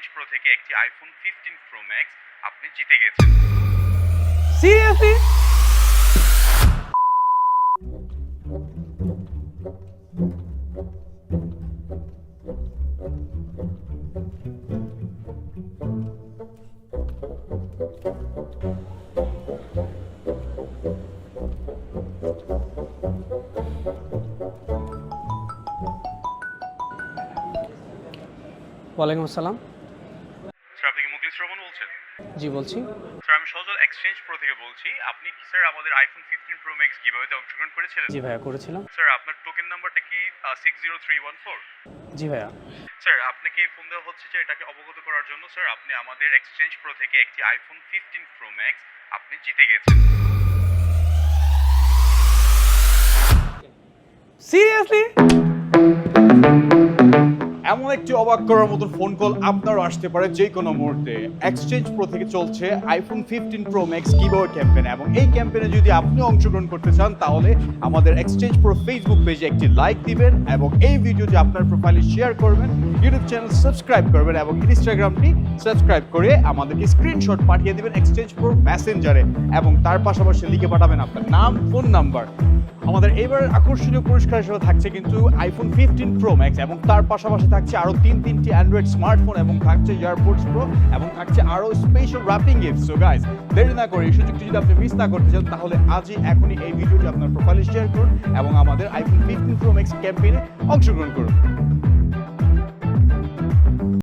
Exchange pro থেকে একটি iPhone fifteen pro max আপনি জিতে গেছেন। সিরিয়াসলি ওয়ালাইকুম আসসালাম স্যার আপনি কি মুখলিস রহমান বলছেন জি বলছি। স্যার আমি সজল এক্সচেঞ্জ প্রো থেকে বলছি। আপনি কি স্যার আমাদের আইফোন ফিফটিন প্রো ম্যাক্স গিভাওয়েতে অংশগ্রহণ করেছিলেন? জি ভাইয়া করেছিলাম। স্যার আপনার টোকেন নাম্বারটা কি six zero three one four জি ভাইয়া। স্যার আপনাকে ফোন দেওয়া হচ্ছে যে এটাকে অবগত করার জন্য? স্যার আপনি আমাদের এক্সচেঞ্জ প্রো থেকে একটি আইফোন ফিফটিন প্রো ম্যাক্স আপনি জিতে গেছেন। সিরিয়াসলি এমন একটি অবাক করার মতো ফোন কল আপনারও আসতে পারে যে কোনো মুহূর্তে। এক্সচেঞ্জ প্রো থেকে চলছে iPhone fifteen pro max keyboard campaign এবং এই ক্যাম্পেনে যদি আপনি অংশগ্রহণ করতে চান, তাহলে আমাদের এক্সচেঞ্জ প্রো ফেসবুক পেজে একটি লাইক দিবেন এবং এই ভিডিওটি আপনার প্রোফাইলে শেয়ার করবেন ইউটিউব চ্যানেল সাবস্ক্রাইব করবেন এবং ইনস্টাগ্রামটি সাবস্ক্রাইব করে আমাদেরকে স্ক্রিনশট পাঠিয়ে দেবেন এক্সচেঞ্জ প্রো মেসেঞ্জারে এবং তার পাশাপাশি লিখে পাঠাবেন আপনার নাম ফোন নাম্বার আমাদের এবার আকর্ষণীয় পুরস্কার হিসেবে থাকছে কিন্তু আইফোন ফিফটিন প্রো ম্যাক্স এবং তার পাশাপাশি থাকছে আরও তিন তিনটি অ্যান্ড্রয়েড স্মার্টফোন এবং থাকছে এয়ারপোর্টস প্রো এবং থাকছে আরও special wrapping gift so guys দেরি না করে এই সুযোগটি যদি আপনি মিস না করতে চান, তাহলে আজই এখনই এই ভিডিওটি আপনার প্রোফাইলে শেয়ার করুন এবং আমাদের আইফোন ফিফটিন প্রো ম্যাক্স ক্যাম্পেইনে অংশগ্রহণ করুন।